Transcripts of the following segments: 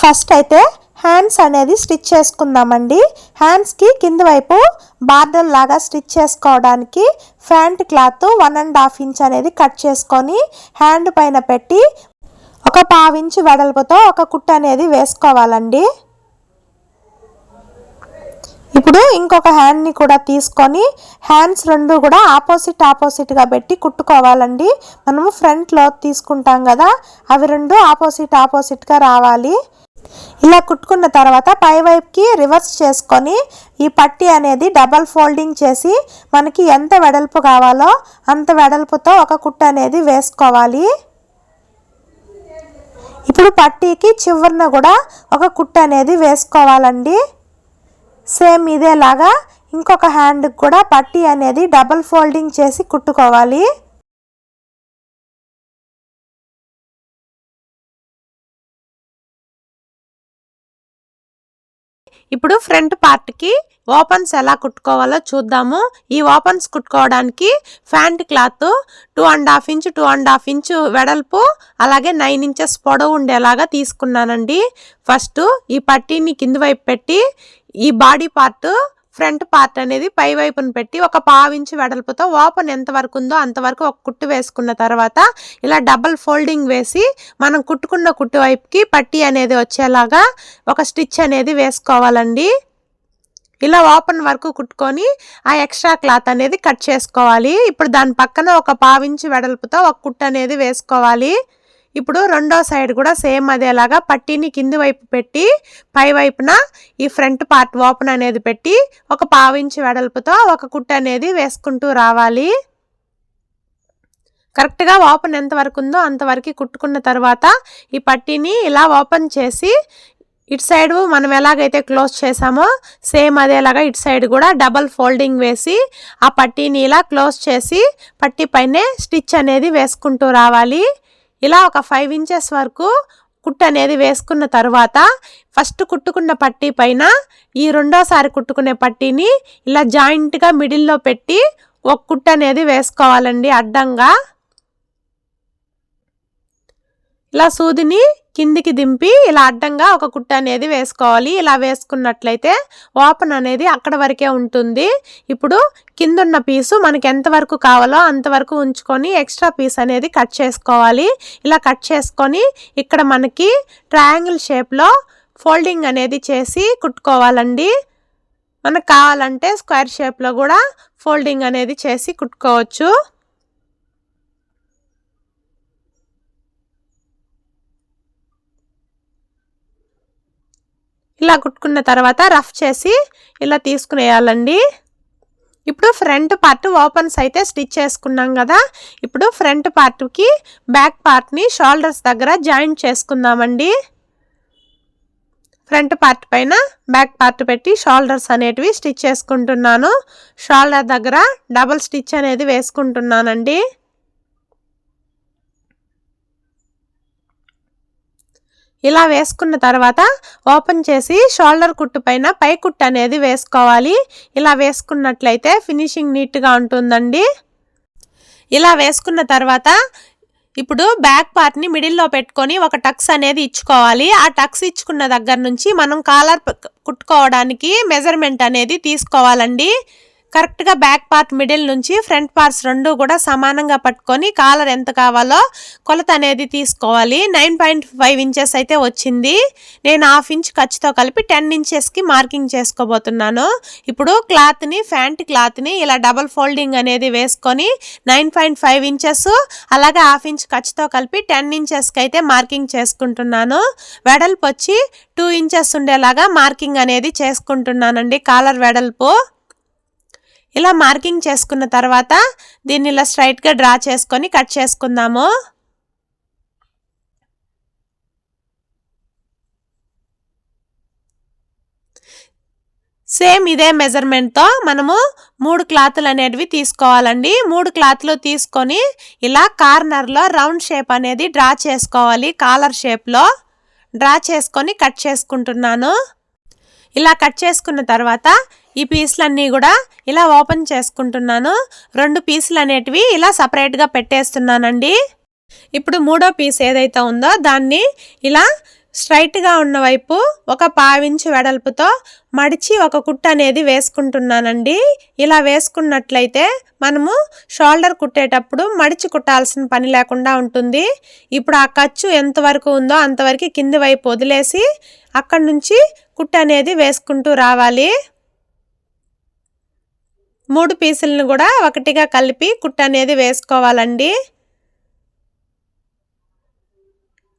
First అయితే hands అనేది stitch చేసుకుందామండి. హ్యాండ్స్కి కింది వైపు బార్డర్ లాగా స్టిచ్ చేసుకోవడానికి pant cloth one and half inch అనేది కట్ చేసుకొని హ్యాండ్ పైన పెట్టి ఒక పావించు వెడల్పుతో ఒక కుట్ట అనేది వేసుకోవాలండి. ఇప్పుడు ఇంకొక హ్యాండ్ని కూడా తీసుకొని హ్యాండ్స్ రెండు కూడా ఆపోజిట్ ఆపోజిట్గా పెట్టి కుట్టుకోవాలండి. మనము ఫ్రంట్లో తీసుకుంటాం కదా అవి రెండు ఆపోజిట్ ఆపోజిట్గా రావాలి. ఇలా కుట్టుకున్న తర్వాత పై వైపుకి రివర్స్ చేసుకొని ఈ పట్టీ అనేది డబల్ ఫోల్డింగ్ చేసి మనకి ఎంత వెడల్పు కావాలో అంత వెడల్పుతో ఒక కుట్టు అనేది వేసుకోవాలి. ఇప్పుడు పట్టీకి చివరిన కూడా ఒక కుట్టు అనేది వేసుకోవాలండి. సేమ్ ఇదేలాగా ఇంకొక హ్యాండ్కి కూడా పట్టీ అనేది డబల్ ఫోల్డింగ్ చేసి కుట్టుకోవాలి. ఇప్పుడు ఫ్రంట్ పార్ట్కి ఓపెన్స్ ఎలా కుట్టుకోవాలో చూద్దాము. ఈ opens కుట్టుకోవడానికి pant cloth two and half inch two and half inch వెడల్పు అలాగే నైన్ ఇంచెస్ పొడవు ఉండేలాగా తీసుకున్నానండి. ఫస్ట్ ఈ పట్టీని కింది వైపు పెట్టి ఈ బాడీ పార్ట్ ఫ్రంట్ పార్ట్ అనేది పై వైపున పెట్టి ఒక పావించి వెడల్పుతో ఓపెన్ ఎంత వరకు ఉందో అంతవరకు ఒక కుట్టు వేసుకున్న తర్వాత ఇలా డబల్ ఫోల్డింగ్ వేసి మనం కుట్టుకున్న కుట్టు వైపుకి పట్టీ అనేది వచ్చేలాగా ఒక స్టిచ్ అనేది వేసుకోవాలండి. ఇలా ఓపెన్ వరకు కుట్టుకొని ఆ ఎక్స్ట్రా క్లాత్ అనేది కట్ చేసుకోవాలి. ఇప్పుడు దాని పక్కన ఒక పావించి వెడల్పుతో ఒక కుట్టు అనేది వేసుకోవాలి. ఇప్పుడు రెండో సైడ్ కూడా సేమ్ అదేలాగా పట్టీని కింది వైపు పెట్టి పై వైపున ఈ ఫ్రంట్ పార్ట్ ఓపెన్ అనేది పెట్టి ఒక పావించి వెడల్పుతో ఒక కుట్టు అనేది వేసుకుంటూ రావాలి. కరెక్ట్గా ఓపెన్ ఎంతవరకు ఉందో అంతవరకు కుట్టుకున్న తర్వాత ఈ పట్టీని ఇలా ఓపెన్ చేసి ఇటు సైడ్ మనం ఎలాగైతే క్లోజ్ చేసామో సేమ్ అదేలాగా ఇటు సైడ్ కూడా డబల్ ఫోల్డింగ్ వేసి ఆ పట్టీని ఇలా క్లోజ్ చేసి పట్టీ పైనే స్టిచ్ అనేది వేసుకుంటూ రావాలి. ఇలా ఒక ఫైవ్ ఇంచెస్ వరకు కుట్టు అనేది వేసుకున్న తర్వాత ఫస్ట్ కుట్టుకున్న పట్టీ పైన ఈ రెండోసారి కుట్టుకునే పట్టీని ఇలా జాయింట్గా మిడిల్లో పెట్టి ఒక కుట్టు అనేది వేసుకోవాలండి అడ్డంగా. ఇలా సూదిని కిందికి దింపి ఇలా అడ్డంగా ఒక కుట్ట అనేది వేసుకోవాలి. ఇలా వేసుకున్నట్లయితే ఓపెన్ అనేది అక్కడ వరకే ఉంటుంది. ఇప్పుడు కిందున్న పీసు మనకి ఎంతవరకు కావాలో అంతవరకు ఉంచుకొని ఎక్స్ట్రా పీస్ అనేది కట్ చేసుకోవాలి. ఇలా కట్ చేసుకొని ఇక్కడ మనకి ట్రయాంగిల్ షేప్లో ఫోల్డింగ్ అనేది చేసి కుట్టుకోవాలండి. మనకు కావాలంటే స్క్వేర్ షేప్లో కూడా ఫోల్డింగ్ అనేది చేసి కుట్టుకోవచ్చు. ఇలా కుట్టుకున్న తర్వాత రఫ్ చేసి ఇలా తీసుకునేయాలండి. ఇప్పుడు ఫ్రంట్ పార్ట్ ఓపెన్స్ అయితే స్టిచ్ చేసుకున్నాం కదా. ఇప్పుడు ఫ్రంట్ పార్ట్కి బ్యాక్ పార్ట్ని షోల్డర్స్ దగ్గర జాయింట్ చేసుకుందామండి. ఫ్రంట్ పార్ట్ పైన బ్యాక్ పార్ట్ పెట్టి షోల్డర్స్ అనేటివి స్టిచ్ చేసుకుంటున్నాను. షోల్డర్ దగ్గర డబల్ స్టిచ్ అనేది వేసుకుంటున్నానండి. ఇలా వేసుకున్న తర్వాత ఓపెన్ చేసి షోల్డర్ కుట్టు పైన పై కుట్టు అనేది వేసుకోవాలి. ఇలా వేసుకున్నట్లయితే ఫినిషింగ్ నీట్గా ఉంటుందండి. ఇలా వేసుకున్న తర్వాత ఇప్పుడు బ్యాక్ పార్ట్ని మిడిల్లో పెట్టుకొని ఒక టక్స్ అనేది ఇచ్చుకోవాలి. ఆ టక్స్ ఇచ్చుకున్న దగ్గర నుంచి మనం కాలర్ కుట్టుకోవడానికి మెజర్మెంట్ అనేది తీసుకోవాలండి. కరెక్ట్గా బ్యాక్ పార్ట్ మిడిల్ నుంచి ఫ్రంట్ పార్ట్స్ రెండు కూడా సమానంగా పట్టుకొని కాలర్ ఎంత కావాలో కొలత అనేది తీసుకోవాలి. నైన్ పాయింట్ ఫైవ్ ఇంచెస్ అయితే వచ్చింది. నేను హాఫ్ ఇంచ్ ఖర్చుతో కలిపి టెన్ ఇంచెస్కి మార్కింగ్ చేసుకోబోతున్నాను. ఇప్పుడు క్లాత్ని ఫ్యాంట్ క్లాత్ని ఇలా డబల్ ఫోల్డింగ్ అనేది వేసుకొని నైన్ పాయింట్ ఫైవ్ ఇంచెస్ అలాగే హాఫ్ ఇంచ్ ఖర్చుతో కలిపి టెన్ ఇంచెస్కి అయితే మార్కింగ్ చేసుకుంటున్నాను. వెడల్పు వచ్చి టూ ఇంచెస్ ఉండేలాగా మార్కింగ్ అనేది చేసుకుంటున్నానండి కాలర్ వెడల్పు. ఇలా మార్కింగ్ చేసుకున్న తర్వాత దీన్ని ఇలా స్ట్రైట్గా డ్రా చేసుకొని కట్ చేసుకుందాము. సేమ్ ఇదే మెజర్మెంట్తో మనము మూడు క్లాతులు అనేటివి తీసుకోవాలండి. మూడు క్లాత్లు తీసుకొని ఇలా కార్నర్లో రౌండ్ షేప్ అనేది డ్రా చేసుకోవాలి. కాలర్ షేప్లో డ్రా చేసుకొని కట్ చేసుకుంటున్నాను. ఇలా కట్ చేసుకున్న తర్వాత ఈ పీసులన్నీ కూడా ఇలా ఓపెన్ చేసుకుంటున్నాను. రెండు పీసులు అనేటివి ఇలా సపరేట్గా పెట్టేస్తున్నానండి. ఇప్పుడు మూడో పీస్ ఏదైతే ఉందో దాన్ని ఇలా స్ట్రైట్గా ఉన్న వైపు ఒక పావించి వెడల్పుతో మడిచి ఒక కుట్ట అనేది వేసుకుంటున్నానండి. ఇలా వేసుకున్నట్లయితే మనము షోల్డర్ కుట్టేటప్పుడు మడిచి కుట్టాల్సిన పని లేకుండా ఉంటుంది. ఇప్పుడు ఆ ఖర్చు ఎంతవరకు ఉందో అంతవరకు కింది వైపు వదిలేసి అక్కడి నుంచి కుట్ట అనేది వేసుకుంటూ రావాలి. మూడు పీసులను కూడా ఒకటిగా కలిపి కుట్ట అనేది వేసుకోవాలండి.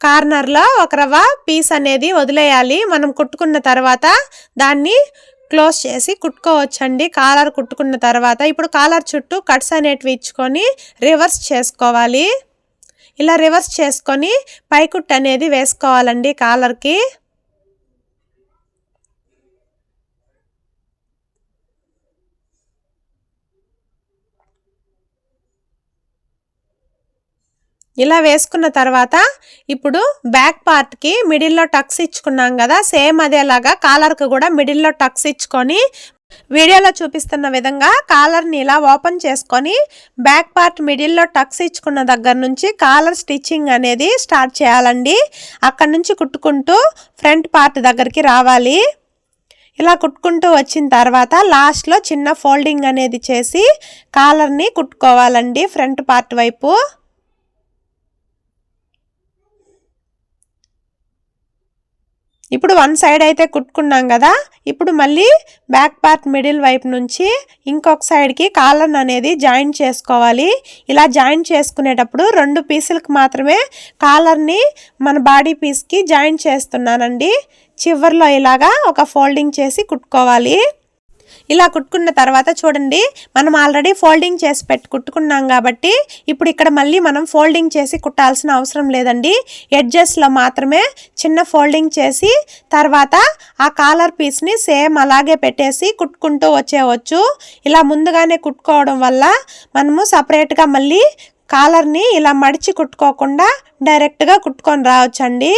కార్నర్లో ఒక రవ్వ పీస్ అనేది వదిలేయాలి. మనం కుట్టుకున్న తర్వాత దాన్ని క్లోజ్ చేసి కుట్టుకోవచ్చండి. కాలర్ కుట్టుకున్న తర్వాత ఇప్పుడు కాలర్ చుట్టూ కట్స్ అనేటివి ఇచ్చుకొని రివర్స్ చేసుకోవాలి. ఇలా రివర్స్ చేసుకొని పైకుట్టు అనేది వేసుకోవాలండి కాలర్కి. ఇలా వేసుకున్న తర్వాత ఇప్పుడు బ్యాక్ పార్ట్కి మిడిల్లో టక్స్ ఇచ్చుకున్నాం కదా సేమ్ అదేలాగా కాలర్కి కూడా మిడిల్లో టక్స్ ఇచ్చుకొని వీడియోలో చూపిస్తున్న విధంగా కాలర్ని ఇలా ఓపెన్ చేసుకొని బ్యాక్ పార్ట్ మిడిల్లో టక్స్ ఇచ్చుకున్న దగ్గర నుంచి కాలర్ స్టిచ్చింగ్ అనేది స్టార్ట్ చేయాలండి. అక్కడ నుంచి కుట్టుకుంటూ ఫ్రంట్ పార్ట్ దగ్గరికి రావాలి. ఇలా కుట్టుకుంటూ వచ్చిన తర్వాత లాస్ట్లో చిన్న ఫోల్డింగ్ అనేది చేసి కాలర్ని కుట్టుకోవాలండి ఫ్రంట్ పార్ట్ వైపు. ఇప్పుడు వన్ సైడ్ అయితే కుట్టుకున్నాం కదా ఇప్పుడు మళ్ళీ బ్యాక్ పార్ట్ మిడిల్ వైపు నుంచి ఇంకొక సైడ్కి కాలర్ అనేది జాయిన్ చేసుకోవాలి. ఇలా జాయిన్ చేసుకునేటప్పుడు రెండు పీసులకు మాత్రమే కాలర్ని మన బాడీ పీస్కి జాయిన్ చేస్తున్నానండి. చివరిలో ఇలాగా ఒక ఫోల్డింగ్ చేసి కుట్టుకోవాలి. ఇలా కుట్టుకున్న తర్వాత చూడండి మనం ఆల్రెడీ ఫోల్డింగ్ చేసి పెట్టి కుట్టుకున్నాం కాబట్టి ఇప్పుడు ఇక్కడ మళ్ళీ మనం ఫోల్డింగ్ చేసి కుట్టాల్సిన అవసరం లేదండి. ఎడ్జెస్లో మాత్రమే చిన్న ఫోల్డింగ్ చేసి తర్వాత ఆ కాలర్ పీస్ని సేమ్ అలాగే పెట్టేసి కుట్టుకుంటూ వచ్చేవచ్చు. ఇలా ముందుగానే కుట్టుకోవడం వల్ల మనము సపరేట్గా మళ్ళీ కాలర్ని ఇలా మడిచి కుట్టుకోకుండా డైరెక్ట్గా కుట్టుకొని రావచ్చండి.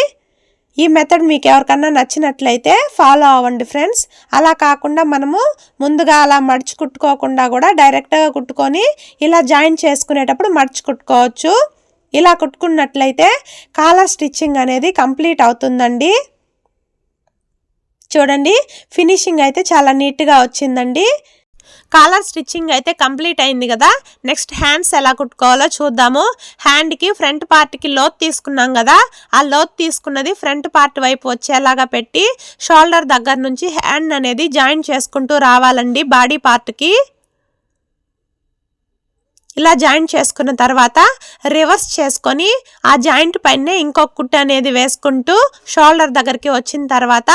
ఈ మెథడ్ మీకు ఎవరికన్నా నచ్చినట్లయితే ఫాలో అవ్వండి ఫ్రెండ్స్ అలా కాకుండా మనము ముందుగా అలా మడిచి కుట్టుకోకుండా కూడా డైరెక్ట్గా కుట్టుకొని ఇలా జాయిన్ చేసుకునేటప్పుడు మడిచి కుట్టుకోవచ్చు. ఇలా కుట్టుకున్నట్లయితే కాలర్ స్టిచ్చింగ్ అనేది కంప్లీట్ అవుతుందండి. చూడండి ఫినిషింగ్ అయితే చాలా నీట్గా వచ్చిందండి. కాలర్ స్టిచ్చింగ్ అయితే కంప్లీట్ అయింది కదా. నెక్స్ట్ హ్యాండ్స్ ఎలా కుట్టుకోవాలో చూద్దాము. హ్యాండ్కి ఫ్రంట్ పార్ట్కి లోత్ తీసుకున్నాం కదా. ఆ లోత్ తీసుకున్నది ఫ్రంట్ పార్ట్ వైపు వచ్చేలాగా పెట్టి షోల్డర్ దగ్గర నుంచి హ్యాండ్ అనేది జాయిన్ చేసుకుంటూ రావాలండి బాడీ పార్ట్కి ఇలా జాయింట్ చేసుకున్న తర్వాత రివర్స్ చేసుకొని ఆ జాయింట్ పైనే ఇంకొక కుట్టు అనేది వేసుకుంటూ షోల్డర్ దగ్గరికి వచ్చిన తర్వాత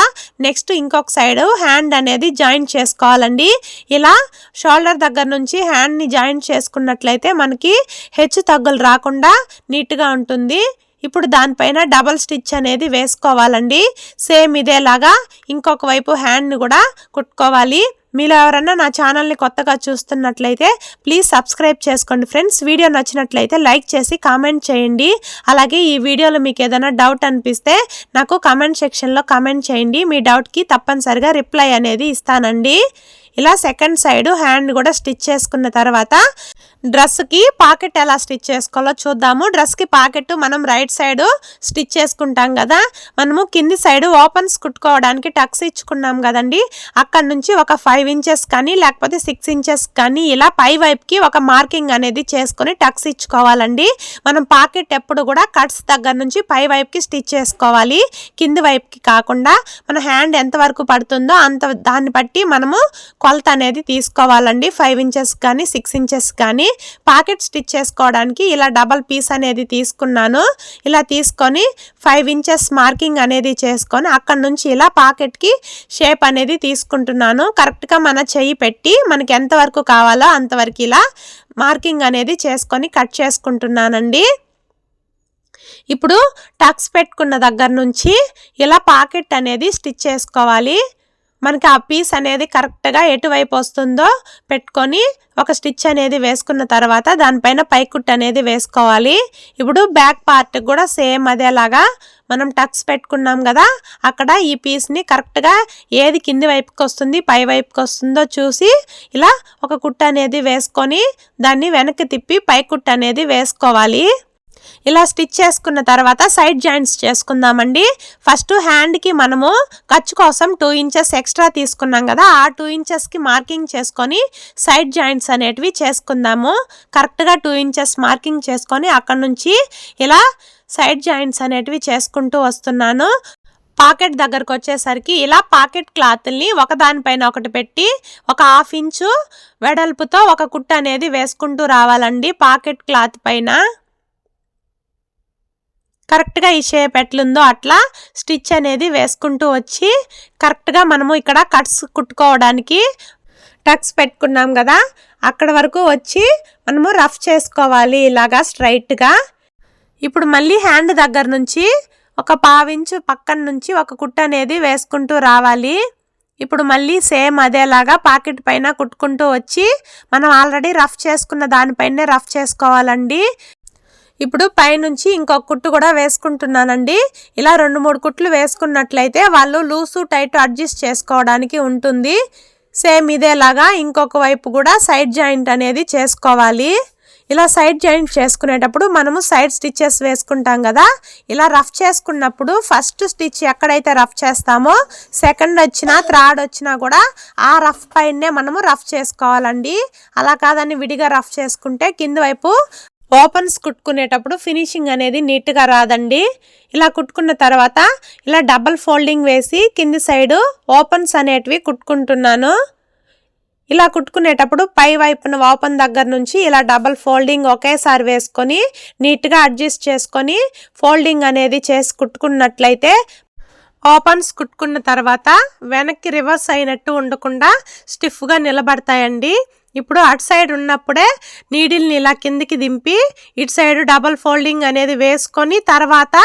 నెక్స్ట్ ఇంకొక సైడ్ హ్యాండ్ అనేది జాయింట్ చేసుకోవాలండి. ఇలా షోల్డర్ దగ్గర నుంచి హ్యాండ్ని జాయింట్ చేసుకున్నట్లయితే మనకి హెచ్చు తగ్గులు రాకుండా నీట్గా ఉంటుంది. ఇప్పుడు దానిపైన డబల్ స్టిచ్ అనేది వేసుకోవాలండి. సేమ్ ఇదేలాగా ఇంకొక వైపు హ్యాండ్ని కూడా కుట్టుకోవాలి. మీరు ఎవరన్నా నా ఛానల్ని కొత్తగా చూస్తున్నట్లయితే ప్లీజ్ సబ్స్క్రైబ్ చేసుకోండి ఫ్రెండ్స్. వీడియో నచ్చినట్లయితే లైక్ చేసి కామెంట్ చేయండి. అలాగే ఈ వీడియోలో మీకు ఏదైనా డౌట్ అనిపిస్తే నాకు కామెంట్ సెక్షన్లో కామెంట్ చేయండి. మీ డౌట్కి తప్పనిసరిగా రిప్లై అనేది ఇస్తానండి. ఇలా సెకండ్ సైడ్ హ్యాండ్ కూడా స్టిచ్ చేసుకున్న తర్వాత డ్రెస్కి పాకెట్ ఎలా స్టిచ్ చేసుకోవాలో చూద్దాము. డ్రెస్కి పాకెట్ మనం రైట్ సైడ్ స్టిచ్ చేసుకుంటాం కదా. మనము కింది సైడ్ ఓపెన్స్ కుట్టుకోవడానికి టక్స్ ఇచ్చుకున్నాం కదండి. అక్కడ నుంచి ఒక ఫైవ్ ఇంచెస్ కానీ లేకపోతే సిక్స్ ఇంచెస్ కానీ ఇలా పై వైపుకి ఒక మార్కింగ్ అనేది చేసుకొని టక్స్ ఇచ్చుకోవాలండి. మనం పాకెట్ ఎప్పుడు కూడా కట్స్ దగ్గర నుంచి పై వైపుకి స్టిచ్ చేసుకోవాలి. కింది వైపుకి కాకుండా మన హ్యాండ్ ఎంతవరకు పడుతుందో అంత దాన్ని బట్టి మనము కొలత అనేది తీసుకోవాలండి. ఫైవ్ ఇంచెస్ కానీ సిక్స్ ఇంచెస్ కానీ పాకెట్ స్టిచ్ చేసుకోవడానికి ఇలా డబల్ పీస్ అనేది తీసుకున్నాను. ఇలా తీసుకొని ఫైవ్ ఇంచెస్ మార్కింగ్ అనేది చేసుకొని అక్కడ నుంచి ఇలా పాకెట్కి షేప్ అనేది తీసుకుంటున్నాను. కరెక్ట్గా మన చెయ్యి పెట్టి మనకి ఎంతవరకు కావాలో అంతవరకు ఇలా మార్కింగ్ అనేది చేసుకొని కట్ చేసుకుంటున్నానండి. ఇప్పుడు టక్స్ పెట్టుకున్న దగ్గర నుంచి ఇలా పాకెట్ అనేది స్టిచ్ చేసుకోవాలి. మనకి ఆ పీస్ అనేది కరెక్ట్గా ఎటువైపు వస్తుందో పెట్టుకొని ఒక స్టిచ్ అనేది వేసుకున్న తర్వాత దానిపైన పైకుట్ అనేది వేసుకోవాలి. ఇప్పుడు బ్యాక్ పార్ట్ కూడా సేమ్ అదేలాగా మనం టక్స్ పెట్టుకున్నాం కదా అక్కడ ఈ పీస్ని కరెక్ట్గా ఏది కింది వైపుకి వస్తుంది పై వైపుకి వస్తుందో చూసి ఇలా ఒక కుట్ట అనేది వేసుకొని దాన్ని వెనక్కి తిప్పి పై కుట్ట అనేది వేసుకోవాలి. ఇలా స్టిచ్ చేసుకున్న తర్వాత సైడ్ జాయింట్స్ చేసుకుందామండి. ఫస్ట్ హ్యాండ్కి మనము ఖర్చు కోసం టూ ఇంచెస్ ఎక్స్ట్రా తీసుకున్నాం కదా ఆ టూ ఇంచెస్కి మార్కింగ్ చేసుకొని సైడ్ జాయింట్స్ అనేటివి చేసుకుందాము. కరెక్ట్గా టూ ఇంచెస్ మార్కింగ్ చేసుకొని అక్కడ నుంచి ఇలా సైడ్ జాయింట్స్ అనేటివి చేసుకుంటూ వస్తున్నాను. పాకెట్ దగ్గరకు వచ్చేసరికి ఇలా పాకెట్ క్లాత్ని ఒకదానిపైన ఒకటి పెట్టి ఒక హాఫ్ ఇంచు వెడల్పుతో ఒక కుట్ట అనేది వేసుకుంటూ రావాలండి పాకెట్ క్లాత్ పైన. కరెక్ట్గా ఈ షేప్ ఎట్లుందో అట్లా స్టిచ్ అనేది వేసుకుంటూ వచ్చి కరెక్ట్గా మనము ఇక్కడ కట్స్ కుట్టుకోవడానికి టక్స్ పెట్టుకున్నాం కదా అక్కడ వరకు వచ్చి మనము రఫ్ చేసుకోవాలి ఇలాగా స్ట్రైట్గా. ఇప్పుడు మళ్ళీ హ్యాండ్ దగ్గర నుంచి ఒక పావించు పక్కన నుంచి ఒక కుట్ట అనేది వేసుకుంటూ రావాలి. ఇప్పుడు మళ్ళీ సేమ్ అదేలాగా పాకెట్ పైన కుట్టుకుంటూ వచ్చి మనం ఆల్రెడీ రఫ్ చేసుకున్న దానిపైనే రఫ్ చేసుకోవాలండి. ఇప్పుడు పైనుంచి ఇంకొక కుట్టు కూడా వేసుకుంటున్నానండి. ఇలా రెండు మూడు కుట్లు వేసుకున్నట్లయితే వాళ్ళు లూసు టైట్ అడ్జస్ట్ చేసుకోవడానికి ఉంటుంది. సేమ్ ఇదేలాగా ఇంకొక వైపు కూడా సైడ్ జాయింట్ అనేది చేసుకోవాలి. ఇలా సైడ్ జాయింట్ చేసుకునేటప్పుడు మనము సైడ్ స్టిచ్చెస్ వేసుకుంటాం కదా. ఇలా రఫ్ చేసుకున్నప్పుడు ఫస్ట్ స్టిచ్ ఎక్కడైతే రఫ్ చేస్తామో సెకండ్ వచ్చినా థర్డ్ వచ్చినా కూడా ఆ రఫ్ పైనే మనము రఫ్ చేసుకోవాలండి. అలా కాదని విడిగా రఫ్ చేసుకుంటే కింద వైపు ఓపెన్స్ కుట్టుకునేటప్పుడు ఫినిషింగ్ అనేది నీట్గా రాదండి. ఇలా కుట్టుకున్న తర్వాత ఇలా డబల్ ఫోల్డింగ్ వేసి కింది సైడు ఓపెన్స్ అనేటివి కుట్టుకుంటున్నాను. ఇలా కుట్టుకునేటప్పుడు పై వైపున ఓపెన్ దగ్గర నుంచి ఇలా డబల్ ఫోల్డింగ్ ఒకేసారి వేసుకొని నీట్గా అడ్జస్ట్ చేసుకొని ఫోల్డింగ్ అనేది చేసి కుట్టుకున్నట్లయితే ఓపెన్స్ కుట్టుకున్న తర్వాత వెనక్కి రివర్స్ అయినట్టు ఉండకుండా స్టిఫ్గా నిలబడతాయండి. ఇప్పుడు అటు సైడ్ ఉన్నప్పుడే నీడిల్ని ఇలా కిందికి దింపి ఇటు సైడ్ డబల్ ఫోల్డింగ్ అనేది వేసుకొని తర్వాత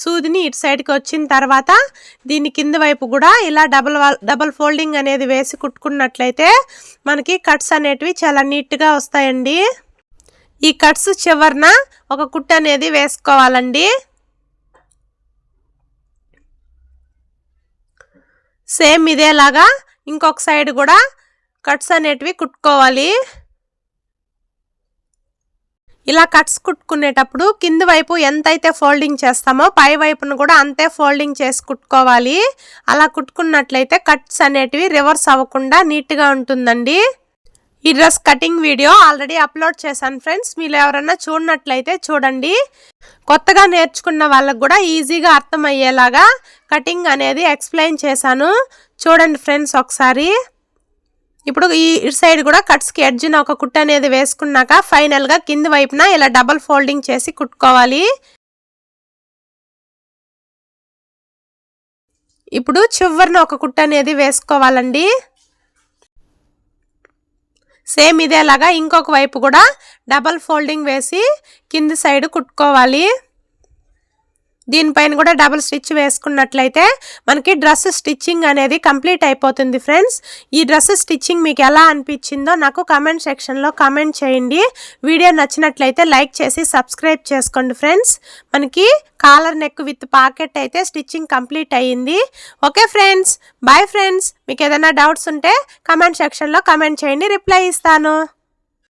సూదిని ఇటు సైడ్కి వచ్చిన తర్వాత దీని కింద వైపు కూడా ఇలా డబల్ డబల్ ఫోల్డింగ్ అనేది వేసి కుట్టుకున్నట్లయితే మనకి కట్స్ అనేటివి చాలా నీట్గా వస్తాయండి. ఈ కట్స్ చివరన ఒక కుట్టు అనేది వేసుకోవాలండి. సేమ్ ఇదేలాగా ఇంకొక సైడ్ కూడా కట్స్ అనేటివి కుట్టుకోవాలి. ఇలా కట్స్ కుట్టుకునేటప్పుడు కింద వైపు ఎంతైతే ఫోల్డింగ్ చేస్తామో పై వైపును కూడా అంతే ఫోల్డింగ్ చేసి కుట్టుకోవాలి. అలా కుట్టుకున్నట్లయితే కట్స్ అనేటివి రివర్స్ అవ్వకుండా నీట్గా ఉంటుందండి. ఈ dress cutting video already upload చేశాను ఫ్రెండ్స్. మీరు ఎవరైనా చూడనట్లయితే చూడండి. కొత్తగా నేర్చుకున్న వాళ్ళకు కూడా ఈజీగా అర్థమయ్యేలాగా కటింగ్ అనేది ఎక్స్ప్లెయిన్ చేశాను. చూడండి ఫ్రెండ్స్ ఒకసారి. ఇప్పుడు ఈ ఇటు సైడ్ కూడా కట్స్కి ఎడ్జ్న ఒక కుట్ట అనేది వేసుకున్నాక ఫైనల్గా కింది వైపున ఇలా డబల్ ఫోల్డింగ్ చేసి కుట్టుకోవాలి. ఇప్పుడు చివరిన ఒక కుట్ట అనేది వేసుకోవాలండి. సేమ్ ఇదేలాగా ఇంకొక వైపు కూడా డబల్ ఫోల్డింగ్ వేసి కింది సైడ్ కుట్టుకోవాలి. దీనిపైన కూడా డబుల్ స్టిచ్ వేసుకున్నట్లయితే మనకి డ్రెస్ స్టిచ్చింగ్ అనేది కంప్లీట్ అయిపోతుంది ఫ్రెండ్స్ ఈ డ్రెస్ స్టిచ్చింగ్ మీకు ఎలా అనిపించిందో నాకు కమెంట్ సెక్షన్లో కమెంట్ చేయండి. వీడియో నచ్చినట్లయితే లైక్ చేసి సబ్స్క్రైబ్ చేసుకోండి ఫ్రెండ్స్ మనకి కాలర్ నెక్ విత్ పాకెట్ అయితే స్టిచ్చింగ్ కంప్లీట్ అయ్యింది. ఓకే ఫ్రెండ్స్ బాయ్ ఫ్రెండ్స్ మీకు ఏదైనా డౌట్స్ ఉంటే కమెంట్ సెక్షన్లో కమెంట్ చేయండి. రిప్లై ఇస్తాను.